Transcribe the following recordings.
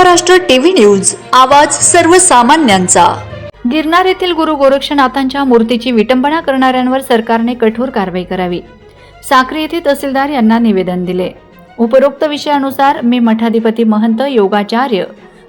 Maharashtra TV news आवाज सर्वसामान्यांचा. गिरनार येथील गुरु गोरक्षनाथांच्या मूर्तीची विटंबना करणाऱ्यांवर सरकारने कठोर कारवाई करावी. साक्री येथे तहसीलदार यांना निवेदन दिले. उपरोक्त विषयानुसार मी मठाधिपती महंत योगाचार्य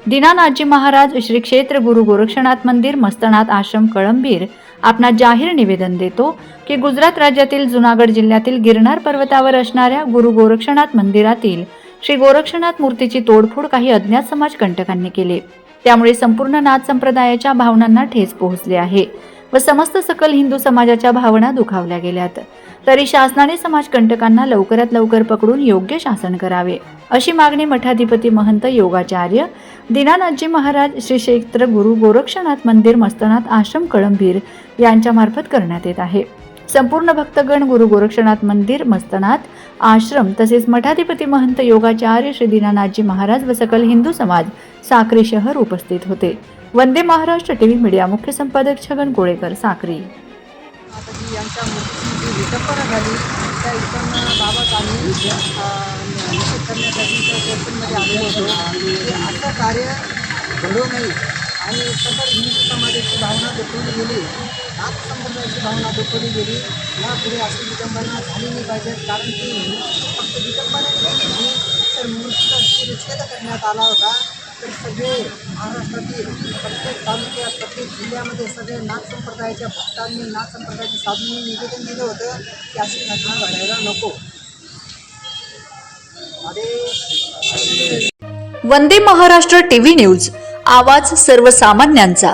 दीनानाथजी महाराज श्री क्षेत्र गुरु गोरक्षनाथ मंदिर मस्तनाथ आश्रम कळंबीर आपणा जाहीर निवेदन देतो की गुजरात राज्यातील जुनागड जिल्ह्यातील गिरनार पर्वतावर असणाऱ्या गुरु गोरक्षनाथ मंदिरातील श्री गोरक्षनाथ मूर्तीची तोडफोड काही अज्ञात समाज कंटकांनी केले. त्यामुळे संपूर्ण नाथ संप्रदायाच्या भावनांना ठेस पोहोचले आहे व समस्त सकल हिंदू समाजाच्या भावना दुखावल्या गेल्यात. तरी शासनाने समाजकंटकांना लवकरात लवकर पकडून योग्य शासन करावे अशी मागणी मठाधिपती महंत योगाचार्य दिनानाथजी महाराज श्री क्षेत्र गुरु गोरक्षनाथ मंदिर मस्तनाथ आश्रम कळंबीर यांच्यामार्फत करण्यात येत आहे. संपूर्ण भक्तगण गुरु गोरक्षनाथ मंदिर मस्तनाथ आश्रम तसेच मठाधिपती महंत योगाचार्य श्री दीनानाथजी महाराज व सकल हिंदू समाज साक्री शहर उपस्थित होते. वंदे महाराष्ट्र टीव्ही मीडिया मुख्य संपादक छगन कोळेकर साक्री. यांच्या झाली. त्या बाबत आम्ही करण्यासाठी आलेलो होतो. असं कार्य घडू नये आणि सकल हिंदू दुखवली गेली. नाथ संप्रदायाची भावना दुखवली गेली. यापुढे अशी विटंबना झाली नाही पाहिजे. कारण की फक्त विटंबना नाही केली तर मूर्तीचा शिरच्छेद करण्यात आला होता. तर सगळे महाराष्ट्रातील प्रत्येक तालुक्यात प्रत्येक जिल्ह्यामध्ये सगळे नाथ संप्रदायाच्या भक्तांनी नाथ संप्रदायाच्या साधूंनी निवेदन दिलं होतं की अशी घटना घडायला नको. अरे. Vande Maharashtra TV news. आवाज सर्वसामान्यांचा.